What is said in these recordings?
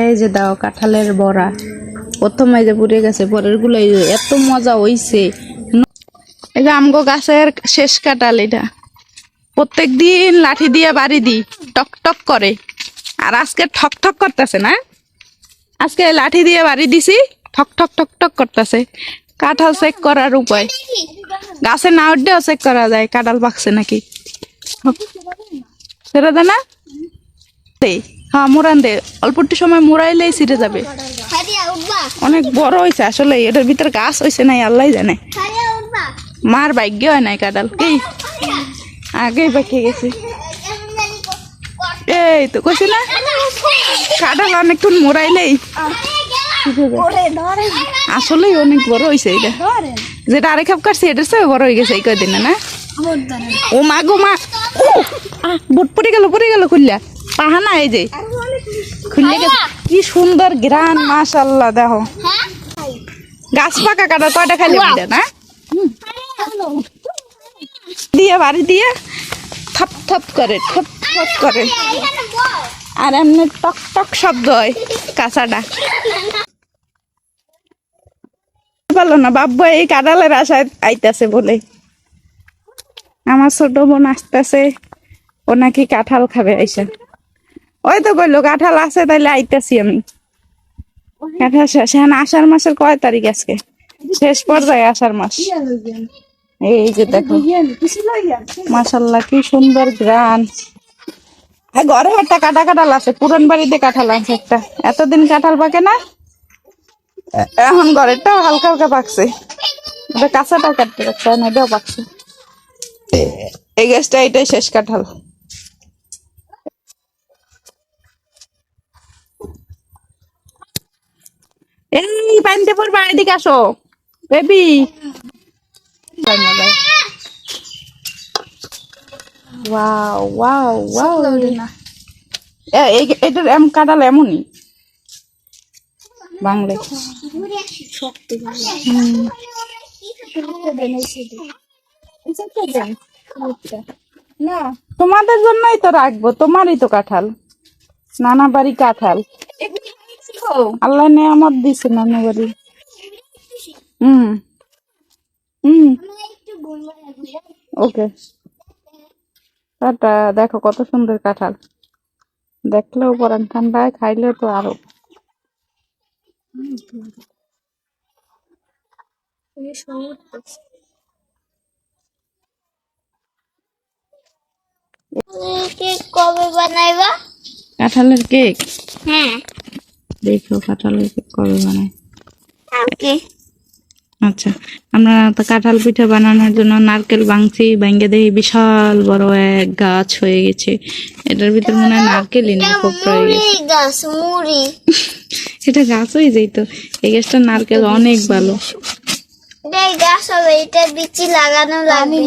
এই যে দাও, কাঁঠালের বড়া। প্রথম যে পুড়ে গেছে পরেরগুলো এত মজা হইছে। এই যে আমগো গাছের শেষ কাঁঠাল এটা। প্রত্যেক দিন লাঠি দিয়ে বাড়ি দিই, টক টক করে। আর আজকে ঠক ঠক করতেছে না? আজকে লাঠি দিয়ে বাড়ি দিছি, ঠক ঠক ঠক ঠক করতেছে। কাঁঠাল চেক করার উপায়। গাছে না উঠলেও চেক করা যায়, কাঁঠাল পাকছে নাকি। সেটা দে না দে হ্যাঁ মুরান দে। অল্প একটু সময় মুড়াইলেই ছিঁড়ে যাবে। অনেক বড় হয়েছে আসলে এটার ভিতরে গাছ হয়েছে নাই আল্লাহ জানে। মার ভাগ্য হয় নাই কাঁঠাল। কি আগেই পাকিয়ে গেছে। এই তো কইছি না? কাঁঠাল অনেকক্ষণ মোড়াইলেই আসলেই অনেক বড় হয়েছে এটা। যেটা আরেক খাপ কাটছে এটার চেয়ে বড় হয়ে গেছে এই কয়দিনে না? ও মা গো মা। বোট পড়ে গেল পড়ে গেল খুললা পাহানা এই যে। খুললে গেছে। কি সুন্দর গ্রান মাশাল্লাহ দেখো। গাছ পাকা কাটা কয়টা খাইলে বুঝা না? দিয়ে বাড়ি দিয়ে থপ থপ করে থপ থপ করে। আর এমনি টক টক শব্দ হয় কাঁচাটা। পারল না বাব্বু এই কাঁঠালের আশায় আইতাছে বলে। আমার ছোট বোন আসতেছে ও নাকি কাঁঠাল খাবে আইসা। ওই তো কইলো কাঁঠাল আছে তাইলে আইতাছি আমি। কাঁঠাল শেষ। এখন আষাঢ় মাসের কয় তারিখ আজকে? শেষ পর্যায়ে আষাঢ় মাস। এই যে দেখো। মাশাল্লাহ কি সুন্দর গ্রান। আর ঘরে একটা কাটা কাঁঠাল আছে পুরন বাড়িতে কাঁঠাল আছে একটা। এতদিন কাঁঠাল পাকে না? এখন ঘরেরটাও হালকা হালকা পাকছে। ওটা কাঁচাটা কাটতে পারছে না এটাও পাকছে। এই গাছটা এটাই শেষ কাঁঠাল। এই পানিতে পড়বা এদিকে আসো। বেবি। Wow wow wow. এটার এম কাঁঠাল এমনই। বাংলায়। না তোমাদের জন্যই তো রাখব তোমারই তো কাঁঠাল। নানা বাড়ি কাঁঠাল। আল্লাহ নিয়ামত দিছে নানা বাড়ি। হুম। হুম। ওকে। টাটা দেখো কত সুন্দর কাঁঠাল। দেখলেও পরান ঠান্ডায় খাইলেও তো আরও। কবে বানাইবা? কাঁঠালের কেক হ্যাঁ। দেখো কাঁঠালের কেক কবে বানায় ওকে আচ্ছা আমরা তো কাঁঠাল পিঠা বানানোর জন্য নারকেল ভাঙছি ভাঙ্গে দেখি বিশাল বড় এক গাছ হয়ে গেছে। এটার ভিতর মনে হয় নারকেলই না হয়ে গেছে। গাছ মুড়ি। এটা গাছ হয়ে যাইতো এই গাছটা নারকেল অনেক ভালো। এটাই গাছ হবে এটা বিচি লাগানো লাগবে।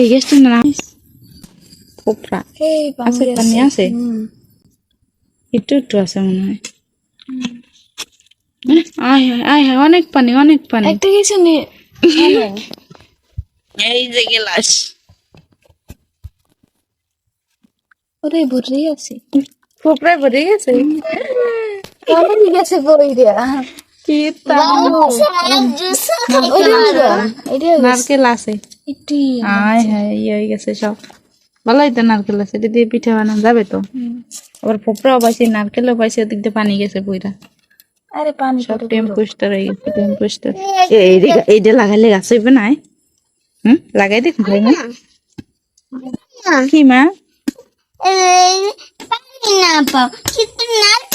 এই গাছটা না কোপড়া আছে পানি আছে। একটু একটু আছে মনে হয়। আয় হায় আয় হায় অনেক পানি অনেক পানি। একটা কিছু নিয়ে এই যে গেলাস। ওরে ভরে আছে কোপড়ায় ভরে গেছে? কেমন গেছে বই দেয়া। নারকেল আছে। আয় হায় ইয়ে হয়ে গেছে সব। ভালোই তো নারকেল আছে এটা দিয়ে পিঠা বানানো যাবে তো? আবার ফোপড়াও পাইছি নারকেলও পাইছি ওদিক দিয়ে পানি গেছে পুইরা আরে পানি সব টেম্পুস্টার হয়ে গেছে টেম্পুস্টার এইটা লাগাইলে গাছ হইবে না হুম? লাগাই দেখ ভাই মা কি মা? না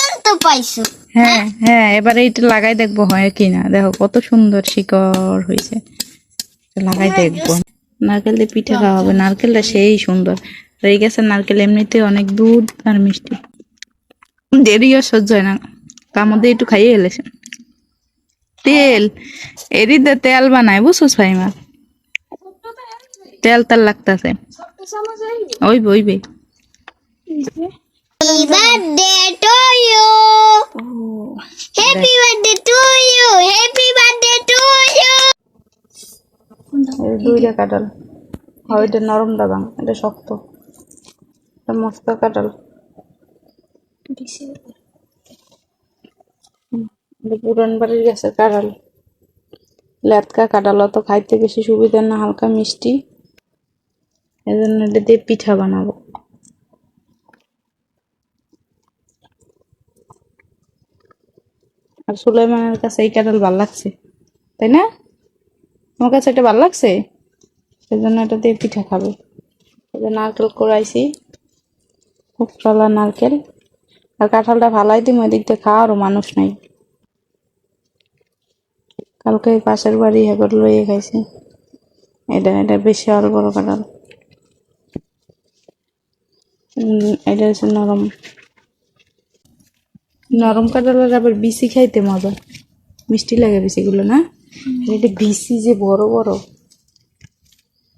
হ্যাঁ হ্যাঁ এবার এইটা লাগাই দেখব হয় কি না দেখো কত সুন্দর শিকড় হয়েছে লাগাই দেখব। নারকেল দিয়ে পিঠা খাওয়া হবে। নারকেলটা সেই সুন্দর। আর গেছে নারকেল এমনিতে অনেক দুধ আর মিষ্টি। দেরিও সহ্য হয় না। তার মধ্যে একটু খাইয়ে এলেছে তেল। এরই দিয়ে তেল বানায় বুঝছিস ভাই মা তেল তেল লাগতেছে। ওইবে ওইবে দুইটা কাঁঠাল। হয় ওইটা নরম দাবাং এটা শক্ত। এটা মস্ত কাঁঠাল। পুরান বাড়ির গাছের কাঁঠাল। লেটকা কাঁঠাল অত খাইতে বেশি সুবিধা না হালকা মিষ্টি। এই জন্য এটা দিয়ে পিঠা বানাবো। আর সুলাইমানের কাছে এই কাঁঠাল ভালো লাগছে তাই না? তোমার কাছে এটা ভালো লাগছে? সেই জন্য এটা দিয়ে পিঠা খাবে। যে নারকেল করাইছি উপরওয়ালা নারকেল। আর কাঁঠালটা ভালাই দিম ওই দিক দিয়ে খাওয়ারও মানুষ নাই। কালকে পাশের বাড়ি হেগর লইয়ে খাইছে। এটা এটা বিশাল বড় কাঁঠাল। এটা হচ্ছে নরম। নরম কাঁঠালের আবার বিসি খাইতে মজা। মিষ্টি লাগে বিসিগুলো না? এটা বিসি যে বড় বড়।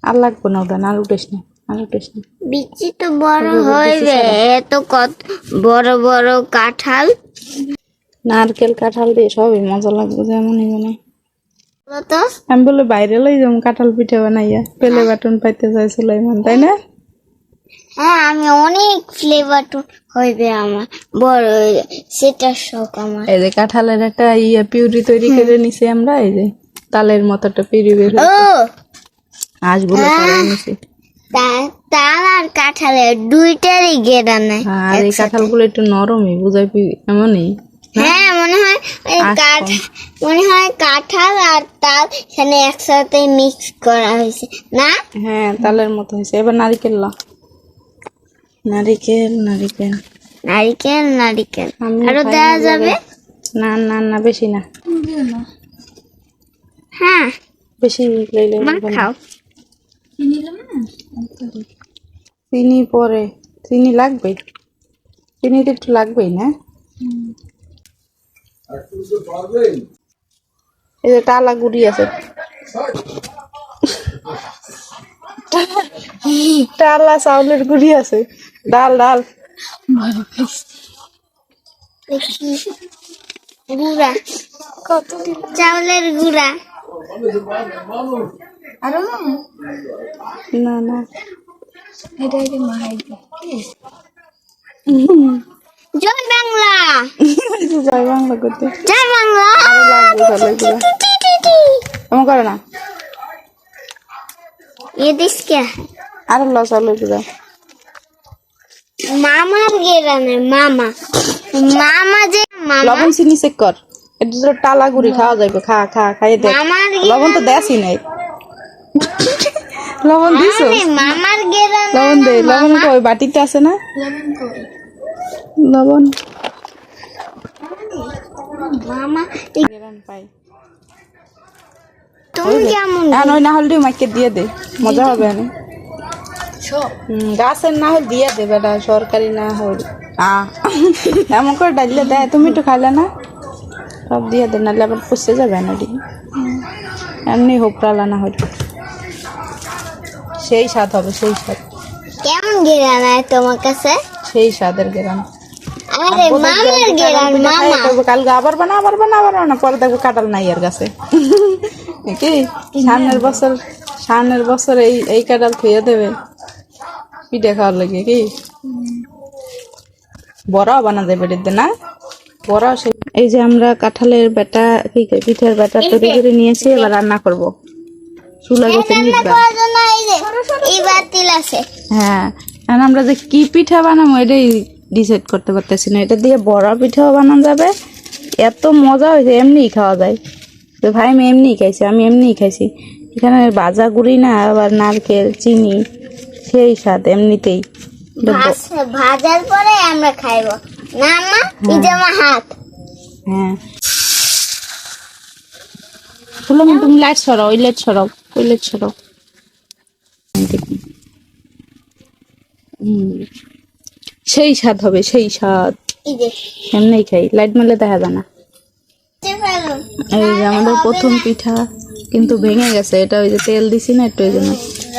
আর লাগবে না ওটা আর উঠিস না আর উঠিস না। বিচি তো বড় হইবে এত কত বড় বড় কাঁঠাল। নারকেল কাঁঠাল দিয়ে সবই মজা লাগবে যেমন মানে তো আমি বলে বাইরে লই যাম কাঁঠাল পিঠা বানাইয়া। পেলে বাটন পাইতে চাই সুলাইমান তাই না? হ্যাঁ আমি অনেক ফ্লেভার হইবে আমার বড় সেটা শখ আমার। এই যে কাঁঠালের একটা ইয়া পিউরি তৈরি করে নিছি আমরা এই যে তালের মতো একটা পিউরি বের ও! হাঁসগুলো তাল আর কাঁঠালের দুইটারই গেরা নেই আর এই কাঁঠালগুলো একটু নরমই বুঝাই এমনই হ্যাঁ মনে হয় মনে হয় কাঁঠাল আর তাল এখানে একসাথে মিক্স করা হয়েছে না? হ্যাঁ তালের মতো হয়েছে। এবার নারিকেল ল। নারিকেল নারিকেল। নারিকেল নারিকেল। আরও দেওয়া যাবে? না না না বেশি না। হ্যাঁ। বেশি লইলে। খাও। চিনি পরে চিনি লাগবে? চিনি তো একটু লাগবেই না? এই যে টালা গুড়ি আছে। টালা চাউলের গুড়ি আছে। ডাল ডাল। দেখি গুড়া। কত চাউলের গুড়া। না না জয় বাংলা এই যে জয় বাংলা করতে জয় বাংলা আরো লাগবে চাউলের গুঁড়া টি টি টি এমন করে না ये दिस क्या है আরো ল চাউলের গুঁড়া মামার গেরানে মামা মামা যে মামা লবণ চিনি চেক কর এটা তো টালা গুড়ি খাওয়া যাবে খা খা খাইয়ে দেখ মামার লবণ তো দেসই নাই লবণ দিছ? মামার গেরানে লবণ দে লবণ কই? বাটিতে আছে না? লবণ মামা গেরান পাই। তুমি কেমন ওই মাইকে দিয়ে দে। মজা হবে না। গাছের না হল দিয়ে দে বেটা সরকারি না হল। আ এমন করে ডাইলে দেয় তুমি একটু খাইলে না? সব দিয়ে দে নাহলে আবার পুষে যাবে না এমনি হোপরালা না হল। সেই স্বাদ হবে সেই স্বাদ। কেমন গেরানে তোমার কাছে? সেই স্বাদের গেরান। আরে মামার গেরান মামা। কালকে আবার বানা আবার বানা আবার বানা। পরে দেখব কাটাল নাই এর কাছে। কি সামনের বছর সামনের বছর এই এই কাটাল থুয়ে দেবে। পিঠে খাওয়ার লাগে কি বড়াও বানা দেবে এটিতে না? বড়াও সে এই যে আমরা কাঁঠালের বেটা কি পিঠের বেটা তৈরি করে নিয়েছি এবার রান্না করব। চুলা গেছে নিবা করার জন্য এই বাতিল আছে। হ্যাঁ এখন আমরা যে কি পিঠা বানাবো এটাই ডিসাইড করতে পারতেছি না। এটা দিয়ে বড়া পিঠাও বানানো যাবে। এত মজা হয়েছে এমনিই খাওয়া যায়। তো ভাই আমি এমনিই খাইছি আমি এমনিই খাইছি। এখানে ভাজা গুড়ি না আবার নারকেল চিনি সেই স্বাদ এমনিতেই। ভাজার পরে আমরা খাইবো। না মা এই যে আমার হাত। হ্যাঁ। বললাম তুমি লাইট সরাও ওই লাইট সরাও ওই লাইট সরাও। সেই স্বাদ হবে সেই স্বাদ। এমনি খাই লাইট মারলে দেখা যায় না। এই যে আমাদের প্রথম পিঠা কিন্তু ভেঙে গেছে এটা ওই যে তেল দিছি না একটু ওই জন্য।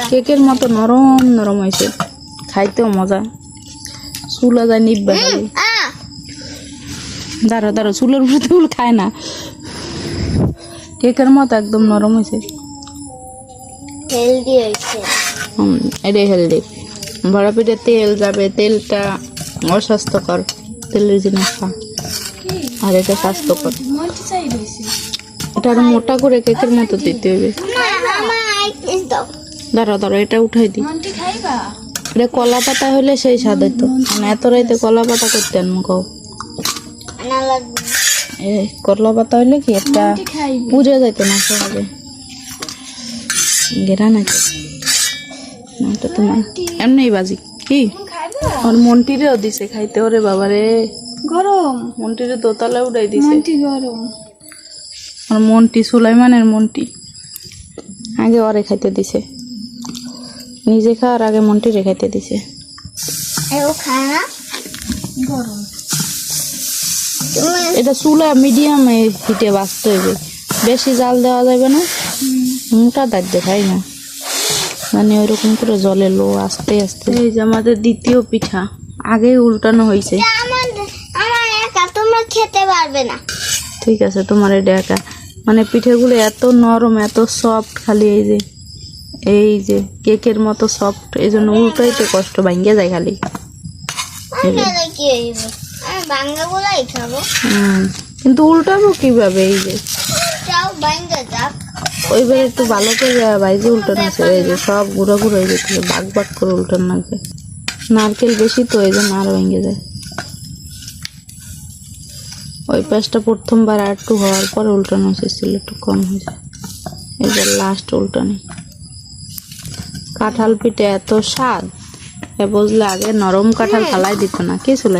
কেকের মতো নরম নরম হয়েছে। খাইতেও মজা। চুলা যায় নিববে দাঁড়ো দাঁড়ো চুলের উপরে তুল খায় না। কেকের মতো একদম নরম হয়েছে। এটাই হেলদি বড়া পিঠে তেল যাবে তেলটা অস্বাস্থ্যকর তেলের জিনিস খা। আর এটা স্বাস্থ্যকর। এটা আরও মোটা করে কেকের মতো দিতে হবে। দাঁড়া দাঁড়া এটা উঠাই দি এটা কলা পাতা হলে সেই স্বাদ হতো মানে এত রাইতে কলা পাতা করতে আনব কও। করলা পাতা হলে কি একটা বুঝে যাইতো না সহজে। গেরা নাকি? না, তোমার এমনি বাজি। কি? আর মন্টিরেও দিছে খাইতে ওরে বাবারে। গরম। মন্টিরে দোতলা উড়াই দিছে। মন্টি গরম। আর মন্টি সুলাইমানের মন্টি। আগে ওরে খাইতে দিছে। নিজে খাওয়ার আগে মন্টিরে খাইতে দিছে। এটা চুলা মিডিয়াম হিটে বাঁচতে হইবে। বেশি জাল দেওয়া যাবে না। মোটা দাঁত দেখাই না। মানে ওইরকম করে জলে লো আস্তে আস্তে। এই যে আমাদের দ্বিতীয় পিঠা। আগে উল্টানো হয়েছে আমার আমার একা তোমরা খেতে পারবে না। ঠিক আছে তোমার এটা একা। মানে পিঠেগুলো এত নরম এত সফট খালি এই যে এই যে কেকের মতো সফট এই জন্য উল্টাইতে কষ্ট ভাঙ্গে যায় খালি। তাহলে কি হইব? আমি বাঙ্গাগুলাই খাব। হুম কিন্তু উল্টাবো কীভাবে এই যে? ওইবার একটু ভালো করে বাইজে উল্টানো আছে এই যে সব গুঁড়ো গুঁড়ো হয়ে যেতে বাগ বাগ করে উল্টানো লাগবে নারকেল বেশি তো এই জন্য আরও ভেঙে যায়। ওই পাশটা প্রথমবার আর একটু হওয়ার পরে উল্টানো হয়েছিল একটু কম হয়েছে এই যে লাস্ট উল্টানি। কাঁঠাল পিঠে এত স্বাদ এ বুঝলে আগে নরম কাঁঠাল ফালাই দিত না কে চলে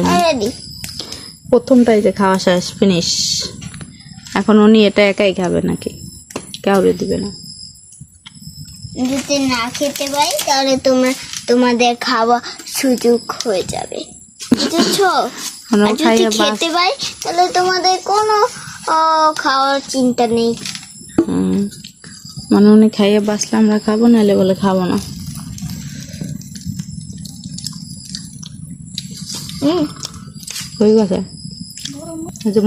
প্রথমটাই যে খাওয়া শেষ ফিনিশ এখন উনি এটা একাই খাবে নাকি? কাউরে দিবে না। যদি না খেতে পারি তাহলে তোমার তোমাদের খাওয়া সুযোগ হয়ে যাবে। বুঝেছ? যদি খেতে পারি তাহলে তোমাদের কোনো খাওয়ার চিন্তা নেই। মানে উনি খাইয়ে বাসলে আমরা খাব নাহলে বলে খাব না। হয়ে গেছে।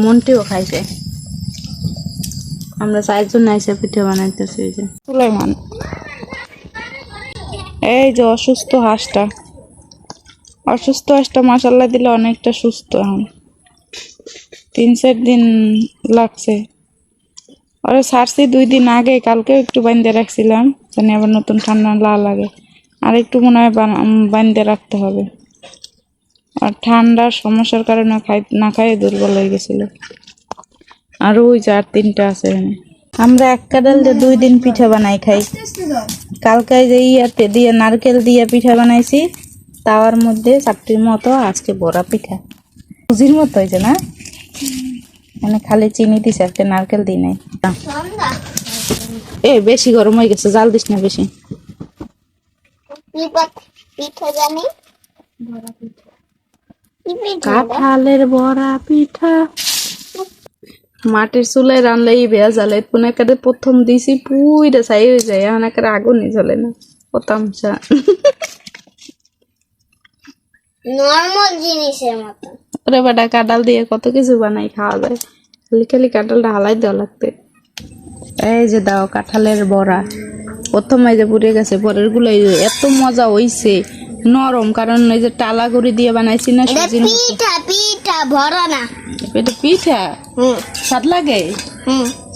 মনটিও খাইছে। আমরা চারজন আইসে পিঠে বানাইতেছি এই যে। সুলাইমান। এই যে অসুস্থ হাঁসটা। অসুস্থ হাঁসটা মাসাল্লাহ দিলে অনেকটা সুস্থ এখন। তিন চার দিন লাগছে। ওরে ছাড়ছি দুই দিন আগে কালকে একটু বান্ধে রাখছিলাম, জানি আবার নতুন ঠান্ডা লা লাগে। আর একটু মনে হয় বান্ধে রাখতে হবে। আর ঠান্ডার সমস্যার কারণে খাই না খাই দুর্বল হয়ে গেছিল। আর ওই যে আর তিনটা আছে এখানে। আমরা এক কাডাল দিয়ে দুই দিন পিঠা বানাই খাই। কালকে যে ইয়াতে দিয়ে নারকেল দিয়ে পিঠা বানাইছি তাওয়ার মধ্যে চারটির মতো আজকে বড়া পিঠা। সুজির মতো হয়েছে না? মানে খালি চিনি দিছে আজকে নারকেল দিই নাই। এ বেশি গরম হয়ে গেছে জাল দিস না বেশি। কাঁঠালের বড়া পিঠা। মাটির চুলায় রানলে এই বেয়া জ্বালে। কোন একারে প্রথম দিছি পুইটা ছাই হয়ে যায় এখন একারে আগুনই জ্বলে না। ও তামসা নর্মাল জিনিসের মতো। ওরে বেটা কাঁঠাল দিয়ে কত কিছু বানাই খাওয়া যায়। খালি খালি কাঁঠালটা হালাই দেওয়া লাগতে এই যে দাও কাঁঠালের বড়া। প্রথম এই যে পুড়ে গেছে পরেরগুলো এত মজা হইছে। নরম কারণ এই যে টালা করে দিয়ে বানাইছি না মতো। পিঠা পিঠা ভরা না। এটা পিঠা। স্বাদ লাগে?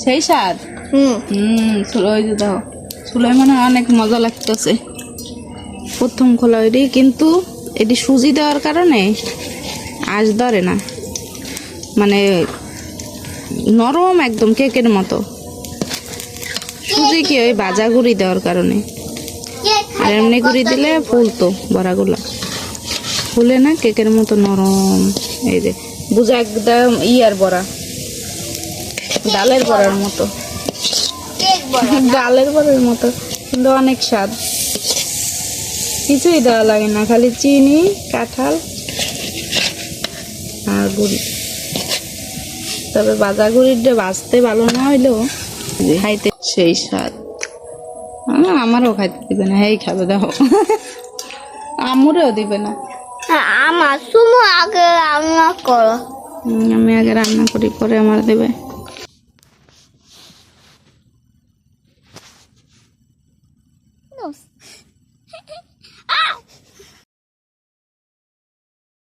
সেই স্বাদ? হুম। ওই যে দাও। চুলাই মানে অনেক মজা লাগতেছে। প্রথম খোলা ওইটি কিন্তু এটি সুজি দেওয়ার কারণে আজ ধরে না। মানে নরম একদম কেকের মতো। সুজি কি ওই ভাজা গুঁড়ি দেওয়ার কারণে? আর এমনি গুঁড়ি দিলে ফুলতো বড়াগুলা। ফুলে না কেকের মতো নরম এই যে। বুঝা একদম ইয়ার বড়া। ডালের বড়ার মতো। ডালের বড়ার মতো। কিন্তু অনেক স্বাদ। কিছুই দেওয়া লাগে না খালি চিনি কাঁঠাল আর গুড়ি। তবে বাজা গুড়িটা বাঁচতে ভালো না হইলেও খাইতে সেই স্বাদ। আমারও খাইতে দিবে না। এই খাবে দেখো আমুরেও দিবে না। আমার সুমো আগে রান্না করো। আমি আগে রান্না করি পরে আমার দেবে।